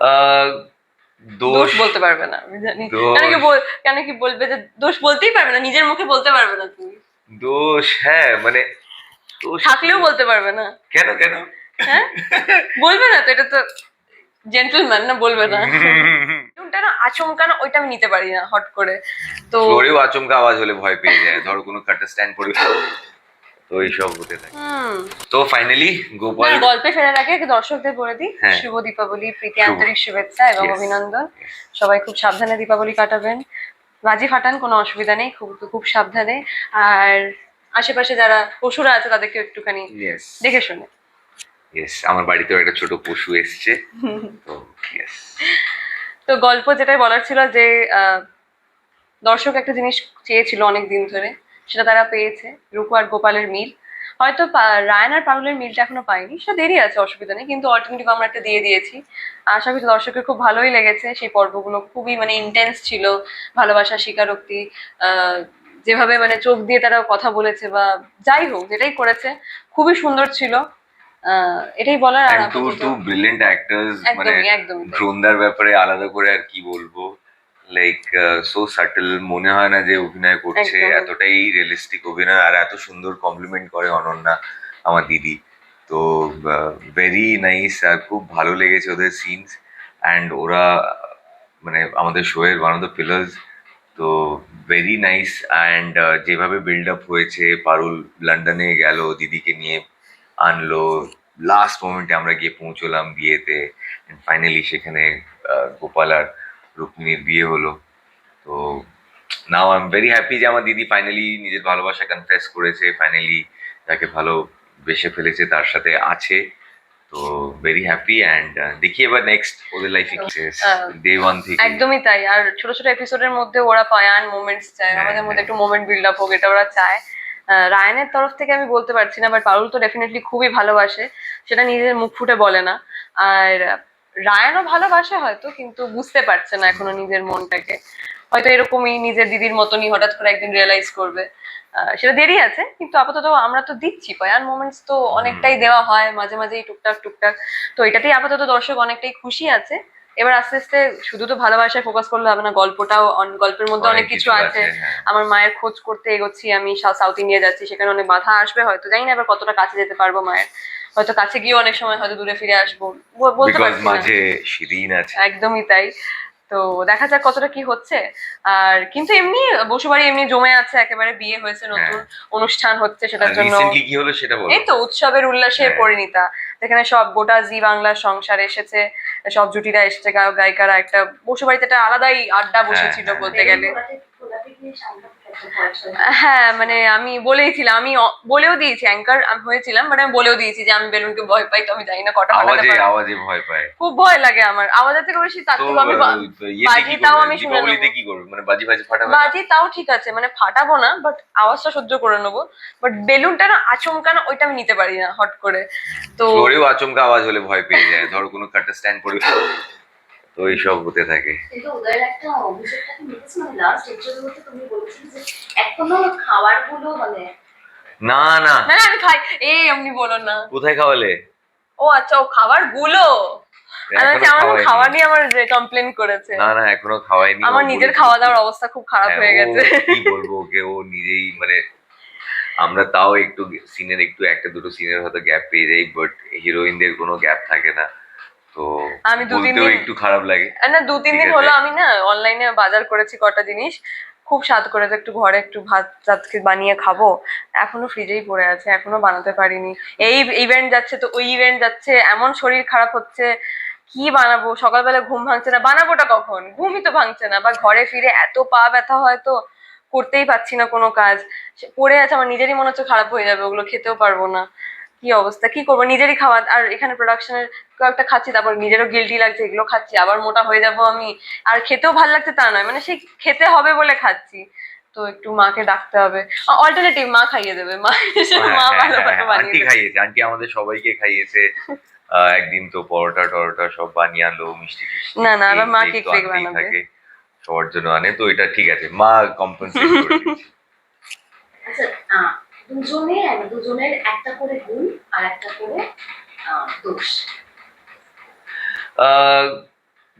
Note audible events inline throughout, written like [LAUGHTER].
আহ, দোষ বলতে পারবে না। আমি জানি কেন কি বল- কেন কি বলবে যে দোষ বলতেই পারবে না নিজের মুখে বলতে পারবে না তুমি। দোষ হ্যাঁ মানে থাকলেও বলতে পারবে না। কেন কেন? হ্যাঁ? বলবে না তো এটা তো জেন্টলম্যান না বলবে না। [LAUGHS] কোনটা না আচমকা না ওইটা আমি নিতে পারি না হট করে। তো ফ্লোরেও আচমকা আওয়াজ হলে ভয় পেয়ে যায়। ধরো কোনো কাটা স্ট্যান্ড পড়ে তো এইসব হতে থাকে। তো ফাইনালি গোপাল গল্পে ফেরার আগে দর্শকদের বলে দিই। হ্যাঁ। শুভ দীপাবলি প্রীতি আন্তরিক শুভেচ্ছা এবং অভিনন্দন। সবাই খুব সাবধানে দীপাবলি কাটাবেন। বাজি ফাটান কোনো অসুবিধা নেই খুব খুব সাবধানে। আর আশেপাশে যারা পশুরা আছে তাদেরকে একটুখানি দেখে শুনে। ইয়েস আমার বাড়িতেও একটা ছোট পশু এসছে। [LAUGHS] তো ইয়েস তো গল্প যেটাই বলার ছিল যে আহ, দর্শক একটা জিনিস চেয়েছিল অনেক দিন ধরে। সেটা তারা পেয়েছে রূপু আর গোপালের মিল। হয়তো রায়ন আর পারুলের মিলটা এখনও পাইনি সেটা দেরি আছে অসুবিধা নেই কিন্তু অল্টারনেটিভ আমরা একটা দিয়ে দিয়েছি। আশা করি দর্শকের খুব ভালোই লেগেছে সেই পর্বগুলো খুবই মানে ইন্টেন্স ছিল ভালোবাসা স্বীকারোক্তি আহ, যেভাবে মানে চোখ দিয়ে তারা কথা বলেছে বা যাই হোক যেটাই করেছে খুবই সুন্দর ছিল। আহ, এটাই বলার আর টু টু ব্রিলিয়েন্ট অ্যাক্টর্স মানে ব্যাপারে আলাদা করে আর কি বলব? লাইক সো সাটল মনে হয় না যে অভিনয় করছে। এতটাই রিয়েলিস্টিক অভিনয়। আর এত সুন্দর কমপ্লিমেন্ট করে অনন্যা আমার দিদি। তো ভেরি নাইস আর খুব ভালো লেগেছে ওদের সিনস অ্যান্ড ওরা মানে আমাদের শোয়ের ওয়ান অফ দ্য পিলার্স তো ভেরি নাইস অ্যান্ড যেভাবে বিল্ড আপ হয়েছে পারুল লন্ডনে গেল দিদিকে নিয়ে আনলো। লাস্ট মোমেন্টে আমরা গিয়ে পৌঁছলাম বিয়েতে। ফাইনালি সেখানে আহ, গোপাল আর রুক্মিণীর বিয়ে হলো। তো now I am very happy যে আমার দিদি ফাইনালি নিজের ভালোবাসা কনফেস করেছে ফাইনালি তাকে ভালো বেসে ফেলেছে তার সাথে আছে। তো ভেরি হ্যাপি অ্যান্ড দেখি এবার নেক্সট ওদের লাইফে কি ডে ওয়ান থেকে। একদমই তাই। আর ছোট ছোট এপিসোডের মধ্যে ওরা পায়ান মোমেন্টস চায়। হ্যাঁ, আমাদের মধ্যে হ্যাঁ। একটু মোমেন্ট বিল্ড আপ হোক এটা ওরা চায়। রায়ানের তরফ থেকে আমি বলতে পারছি না বাট পারুল তো ডেফিনেটলি খুবই ভালোবাসে। সেটা নিজের মুখ ফুটে বলে না। আর রায়ানও ভালোবাসে হয়তো কিন্তু বুঝতে পারছে না এখনও নিজের মনটাকে। হয়তো এরকমই নিজের দিদির মতনই হঠাৎ করে একদিন রিয়েলাইজ করবে। সেটা দেরি আছে কিন্তু আপাতত আমরা তো দিচ্ছি। পায়ান মোমেন্টস তো অনেকটাই দেওয়া হয় মাঝে মাঝেই টুকটাক টুকটাক। তো এটাতেই আপাতত দর্শক অনেকটাই খুশি আছে। এবার আস্তে আস্তে শুধু তো ভালোবাসায় ফোকাস করলে হবে না গল্পটাও গল্পের মধ্যে অনেক কিছু আছে। হ্যাঁ। আমার মায়ের খোঁজ করতে এগোচ্ছি আমি সাউথ ইন্ডিয়া যাচ্ছি সেখানে অনেক বাধা আসবে হয়তো জানি না এবার কতটা কাছে যেতে পারব মায়ের। হয়তো কাছে গিয়ে অনেক সময় হয়তো দূরে ফিরে আসব। বলতে পারছি না। মাঝে শিরিন আছে। একদমই তাই। তো দেখা যাক কতটা কি হচ্ছে। আর কিন্তু এমনি বসুবাড়ি এমনি জমে আছে একেবারে বিয়ে হয়েছে নতুন অনুষ্ঠান হচ্ছে সেটার জন্য। কি হলো সেটা বলো। এই তো উৎসবের উল্লাসে হ্যাঁ। পরিণীতা। যেখানে সব গোটা জি বাংলার সংসার এসেছে সব জুটিরা এসেছে গায়ক গায়িকারা একটা বসু বাড়িতে একটা আলাদাই আড্ডা বসেছিল হ্যাঁ, বলতে গেলে। হ্যাঁ মানে আমি বলেইছিলাম আমি বলেও দিয়েছি অ্যাঙ্কার আমি হয়েছিলাম বাট আমি বলেও দিয়েছি যে আমি বেলুনকে ভয় পাই তো আমি জানি না কটা আওয়াজে আওয়াজে ভয় পায়। খুব ভয় লাগে আমার। আওয়াজের থেকে বেশি তার থেকে আমি বাজি তাও আমি শুনে নেব। কি করবে? মানে বাজি বাজি ফাটাবে বাজি তাও ঠিক আছে মানে ফাটাবো না বাট আওয়াজটা সহ্য করে নেব। বাট বেলুনটা না আচমকা না ওইটা আমি নিতে পারি না হট করে। তো ফ্লোরেও আচমকা আওয়াজ হলে ভয় পেয়ে যায়। ধরো কোনো কাটা স্ট্যান্ড পড়ে তো এইসব হতে থাকে। মানে লাস্ট এপিসোডে তুমি বলেছিলে যে এখনও খাবারগুলো মানে না না। না না, আমি খাই। এমনি বলো না। কোথায় খাওয়ালে? ও আচ্ছা ও খাবারগুলো। খাবার নিয়ে আমার কমপ্লেন করেছে। না না এখনও খাওয়াইনি আমার নিজের খাওয়া দাওয়ার অবস্থা খুব খারাপ হ্যাঁ, হয়ে গেছে। কি বলব ওকে ও নিজেই মানে আমরা তাও একটু সিনের একটু একটা দুটো সিনের হয়তো গ্যাপ পেয়ে যাই বাট হিরোইনদের কোনো গ্যাপ থাকে না। তো আমি দু তিন বলতেও দিন- একটু খারাপ লাগে। না দু তিন দিন হলো আমি না অনলাইনে বাজার করেছি কটা জিনিস। খুব স্বাদ করে তো একটু ঘরে একটু ভাত টাত বানিয়ে খাব। এখনও ফ্রিজেই পড়ে আছে এখনও বানাতে পারিনি। এই ইভেন্ট যাচ্ছে তো ওই ইভেন্ট যাচ্ছে এমন শরীর খারাপ হচ্ছে কি বানাবো? সকালবেলা ঘুম ভাঙছে না। বানাবোটা কখন? ঘুমই তো ভাঙছে না। বা ঘরে ফিরে এত পা ব্যথা হয় তো করতেই পারছি না কোনো কাজ। পড়ে আছে আমার নিজেরই মনে হচ্ছে খারাপ হয়ে যাবে ওগুলো খেতেও পারব না। কি অবস্থা? কি করব? নিজেরই খাওয়া আর এখানে প্রোডাকশনের কয়েকটা খাচ্ছি তারপর নিজেরও গিলটি লাগছে এগুলো খাচ্ছি আবার মোটা হয়ে যাব আমি। আর খেতেও ভালো লাগছে তা নয় মানে সেই খেতে হবে বলে খাচ্ছি। তো একটু মাকে ডাকতে হবে। অল্টারনেটিভ মা খাইয়ে দেবে মা হ্যাঁ, মা হ্যাঁ, ভালো হ্যাঁ, করে বানিয়ে খাইয়েছে আন্টি আমাদের সবাইকে খাইয়েছে। আহ, একদিন তো পরোটা টরোটা সব বানিয়ে আনলো মিষ্টি না, না, আবার মা কেক তো বানাবে। সবার জন্য আনে তো এটা ঠিক আছে মা কম্পেনসেট করে আচ্ছা আহ, দুজনে দুজনের একটা করে গুণ আর একটা করে দোষ।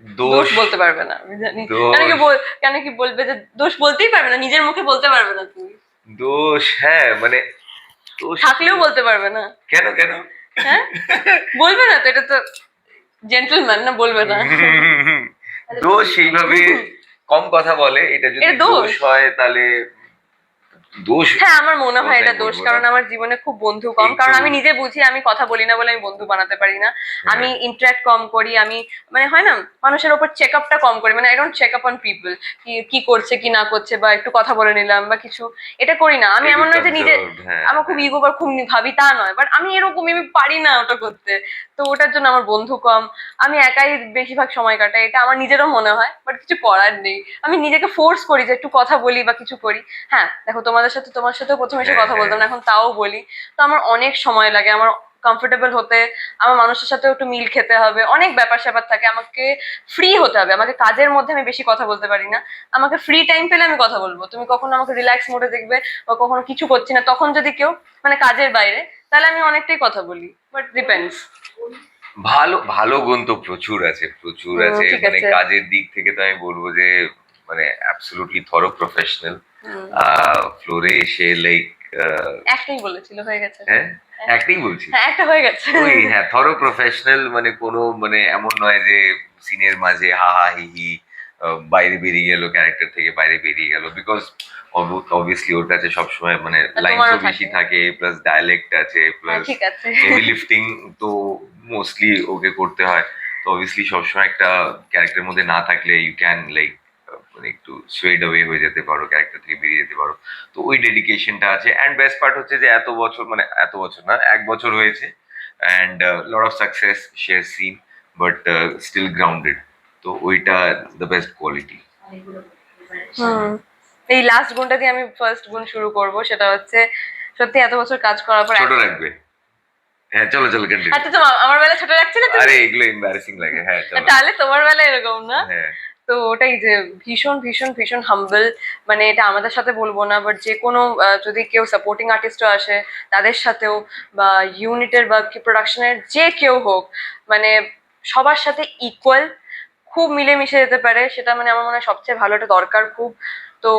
দোষ দোষ বলতে পারবে না। আমি জানি। কেন কি বল- কেন কি বলবে যে দোষ বলতেই পারবে না? নিজের মুখে বলতে পারবে না তুমি। দোষ হ্যাঁ মানে দোষ থাকলেও বলতে পারবে না। কেন কেন? হ্যাঁ? বলবে না তো এটা তো জেন্টলম্যান না বলবে না। দোষ সেইভাবে কম কথা বলে এটা যদি। দোষ হয় তাহলে দোষ হ্যাঁ আমার মনে হয় এটা দোষ কারণ আমার জীবনে খুব বন্ধু কম। কারণ আমি নিজে বুঝি আমি কথা বলি না বলে আমি বন্ধু বানাতে পারি না। আমি ইন্টারাক্ট কম করি আমি মানে হয় না মানুষের ওপর চেক আপটা কম করি। মানে I don't check up on people কি করছে কি না করছে বা একটু কথা বলে নিলাম বা কিছু। এটা করি না। আমি এমন নয় যে নিজে হ্যাঁ, আমার খুব ইগো বা খুব ভাবি তা নয়। বাট আমি এরকম আমি পারি না ওটা করতে। তো ওটার জন্য আমার বন্ধু কম। আমি একাই বেশিরভাগ সময় কাটাই। এটা আমার নিজেরও মনে হয় বাট কিছু করার নেই। আমি নিজেকে ফোর্স করি যে একটু কথা বলি বা কিছু করি। হ্যাঁ দেখো তোমাদের সাথে তোমার সাথেও প্রথমে এসে হ্যাঁ, কথা বলতাম না হ্যাঁ। এখন তাও বলি তো আমার অনেক সময় লাগে আমার কমফোর্টেবল হতে আমার মানুষের সাথে একটু মিল খেতে হবে অনেক ব্যাপার স্যাপার থাকে আমাকে ফ্রি হতে হবে আমাকে কাজের মধ্যে আমি বেশি কথা বলতে পারি না আমাকে ফ্রি টাইম পেলে আমি কথা বলব তুমি কখনো আমাকে রিল্যাক্স মোডে দেখবে বা কখনো কিছু করছি না তখন যদি কেউ মানে কাজের বাইরে তাহলে আমি অনেকটাই কথা বলি বাট ডিপেন্ডস ভালো ভালো গুণ তো প্রচুর আছে প্রচুর আছে ঠিক মানে আছে। কাজের দিক থেকে তো আমি বলব যে মানে অ্যাবসলুটলি থরো প্রফেশনাল ফ্লোরে এসে লাইক একটাই বলেছিল হয়ে গেছে। হ্যাঁ? একটাই বলছি। হ্যাঁ একটা হয়ে গেছে। ওই হ্যাঁ থরো প্রফেশনাল মানে কোনো মানে এমন নয় যে সিনের মাঝে হা হা হি হি বাইরে বেরিয়ে গেল ক্যারেক্টার থেকে বাইরে বেরিয়ে গেল বিকজ অবভিয়াসলি ওর কাছে সবসময় মানে লাইনও বেশি থাকে। প্লাস ডায়ালেক্ট আছে প্লাস হেভি লিফটিং তো মোস্টলি ওকে করতে হয়। তো অবভিয়াসলি সবসময় একটা ক্যারেক্টারের মধ্যে না থাকলে ইউ ক্যান লাইক মানে একটু সোয়েড অ্যাওয়ে হয়ে যেতে পারো ক্যারেক্টার থেকে বেরিয়ে যেতে পারো। তো ওই ডেডিকেশনটা আছে। অ্যান্ড বেস্ট পার্ট হচ্ছে যে এত বছর মানে এত বছর না এক বছর হয়েছে। And lot of success share seen but still grounded তো ওইটা দ্য বেস্ট কোয়ালিটি এই লাস্ট গুণটা দিয়ে আমি ফার্স্ট গুণ শুরু করব সেটা হচ্ছে সত্যি এত বছর কাজ করার পর ছোট রাখবে। হ্যাঁ চলো চলো কন্টিনিউ আচ্ছা তো আমার বেলা ছোট রাখছিলে তুমি? আরে এগুলো এম্বারাসিং লাগে। হ্যাঁ চলো। তাহলে তোমার বেলা এরকম না? হ্যাঁ। তো ওটাই যে ভীষণ ভীষণ ভীষণ হাম্বল মানে এটা আমাদের সাথে বলব না বাট যে কোনো যদি কেউ সাপোর্টিং আর্টিস্টও আসে, তাদের সাথেও বা ইউনিটের বা কি প্রোডাকশনের যে কেউ হোক মানে সবার সাথে ইকুয়াল খুব মিলেমিশে যেতে পারে। সেটা মানে আমার মনে হয় সবচেয়ে ভালো একটা দরকার খুব। তো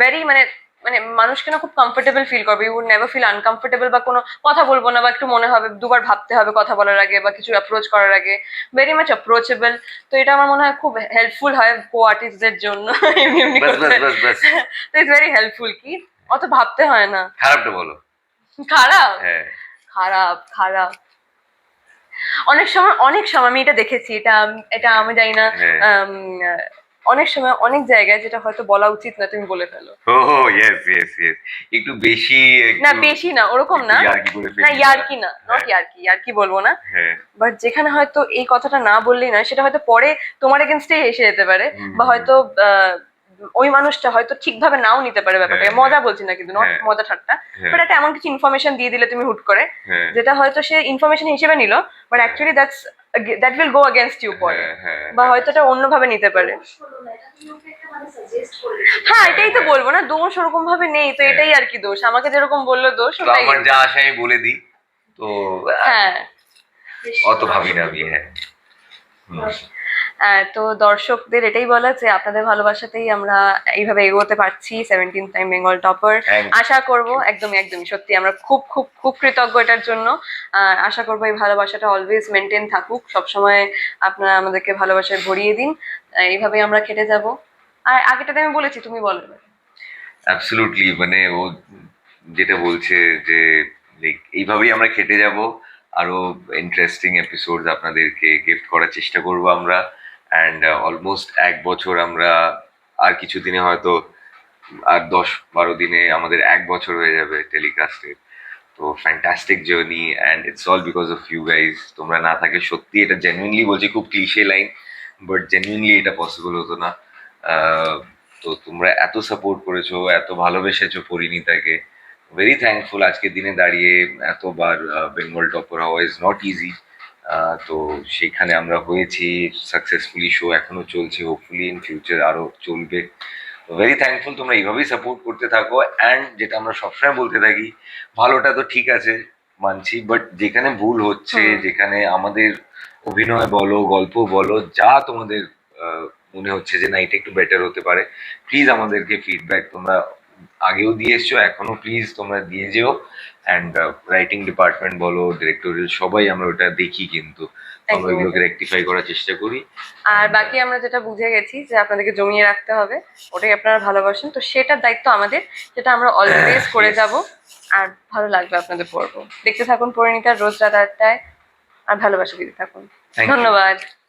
ভেরি মানে মানে মানুষকে না খুব কমফোর্টেবল ফিল করবে। ইউ নেভার ফিল আনকমফোর্টেবল বা কোনো কথা বলব না বা একটু মনে হবে দুবার ভাবতে হবে কথা বলার আগে বা কিছু অ্যাপ্রোচ করার আগে। ভেরি মাচ অ্যাপ্রোচেবল তো এটা আমার মনে হয় খুব হেল্পফুল হয় কো আর্টিস্টদের জন্য। এমনি তো ইটস ভেরি হেল্পফুল কি? অত ভাবতে হয় না। খারাপটা বলো। খারাপ? হ্যাঁ। খারাপ খারাপ। অনেক সময় অনেক সময় আমি এটা দেখেছি। এটা এটা আমি জানি না হ্যাঁ। অনেক সময় অনেক জায়গায় যেটা হয়তো বলা উচিত না তুমি বলে ফেলো। ও ইয়েস ইয়েস ইয়েস একটু বেশি না বেশি না ওরকম না। না ইয়ার্কি না নট হ্যাঁ। ইয়ার্কি ইয়ার্কি বলব না। হ্যাঁ। বাট যেখানে হয়তো এই কথাটা না বললেই নয় সেটা হয়তো পরে তোমার এগেনস্টে এসে যেতে পারে। বা হয়তো আহ, ওই মানুষটা হয়তো ঠিকভাবে নাও নিতে পারে ব্যাপারটা হ্যাঁ, মজা বলছি না কিন্তু নট হ্যাঁ। মজা ঠাট্টা। হ্যাঁ, বাট একটা এমন কিছু ইনফরমেশন দিয়ে দিলে তুমি হুট করে। হ্যাঁ। যেটা হয়তো সে ইনফরমেশন হিসেবে নিল but actually that's that will go against you পরে হ্যাঁ, হ্যাঁ, বা হয়তো এটা অন্যভাবে নিতে পারে। হ্যাঁ এটাই তো বলব না দোষ ওরকম ভাবে নেই তো এটাই আর কি দোষ। আমাকে যেরকম বলল দোষ ওটাই। আমার যা আসে আমি বলে দিই তো হ্যাঁ। অত ভাবি না আমি হ্যাঁ। হ্যাঁ, তো দর্শকদের এটাই বলা যে আপনাদের ভালোবাসাতেই আমরা এইভাবে এগোতে পারছি সেভেন্টিন টাইম বেঙ্গল টপার আশা করব একদমই একদমই সত্যি আমরা খুব খুব খুব কৃতজ্ঞ এটার জন্য। আশা করব এই ভালোবাসাটা অলওয়েজ মেনটেন থাকুক। সবসময় আপনারা আমাদেরকে ভালোবাসায় ভরিয়ে দিন। এইভাবেই আমরা খেটে যাব। আর আগেটাতে আমি বলেছি তুমি বলো। অ্যাবসলুটলি মানে ও যেটা বলছে যে এইভাবেই আমরা খেটে যাব। আরও ইন্টারেস্টিং এপিসোড আপনাদেরকে গিফট করার চেষ্টা করব আমরা। অ্যান্ড অলমোস্ট এক বছর আমরা আর কিছু দিনে হয়তো আর দশ বারো দিনে আমাদের এক বছর হয়ে যাবে টেলিকাস্টের তো fantastic journey and it's all because of you guys তোমরা না থাকলে সত্যি এটা জেনুইনলি বলছি খুব ক্লিশে লাইন বাট জেনুইনলি এটা পসিবল হতো না। তো তোমরা এত সাপোর্ট করেছ, এত ভালোবেসেছো পরিণীতাকে। ভেরি থ্যাঙ্কফুল আজকের দিনে দাঁড়িয়ে এতবার বেঙ্গল টপার হওয়া ইজ নট ইজি তো সেখানে আমরা হয়েছি সাকসেসফুলি শো এখনও চলছে হোপফুলি ইন ফিউচার আরও চলবে। ভেরি থ্যাঙ্কফুল তোমরা এইভাবেই সাপোর্ট করতে থাকো অ্যান্ড যেটা আমরা সবসময় বলতে থাকি ভালোটা তো ঠিক আছে মানছি বাট যেখানে ভুল হচ্ছে যেখানে আমাদের অভিনয় বলো গল্প বলো যা তোমাদের মনে হচ্ছে যে না এটা একটু বেটার হতে পারে প্লিজ আমাদেরকে ফিডব্যাক তোমরা আগেও দিয়ে এসছো এখনও প্লিজ তোমরা দিয়ে যেও। অ্যান্ড রাইটিং ডিপার্টমেন্ট বলো ডিরেক্টোরিয়াল সবাই আমরা ওটা দেখি কিন্তু। আমরা ওইগুলোকে রেকটিফাই করার চেষ্টা করি। আর বাকি আমরা যেটা বুঝে গেছি যে আপনাদেরকে জমিয়ে রাখতে হবে ওটাই আপনারা ভালোবাসেন। তো সেটার দায়িত্ব আমাদের যেটা আমরা অলওয়েজ করে. যাব। আর ভালো লাগবে আপনাদের পড়ব। দেখতে থাকুন পরিণীতা রোজ রাত আটটায়। আর ভালোবাসা দিতে থাকুন। ধন্যবাদ.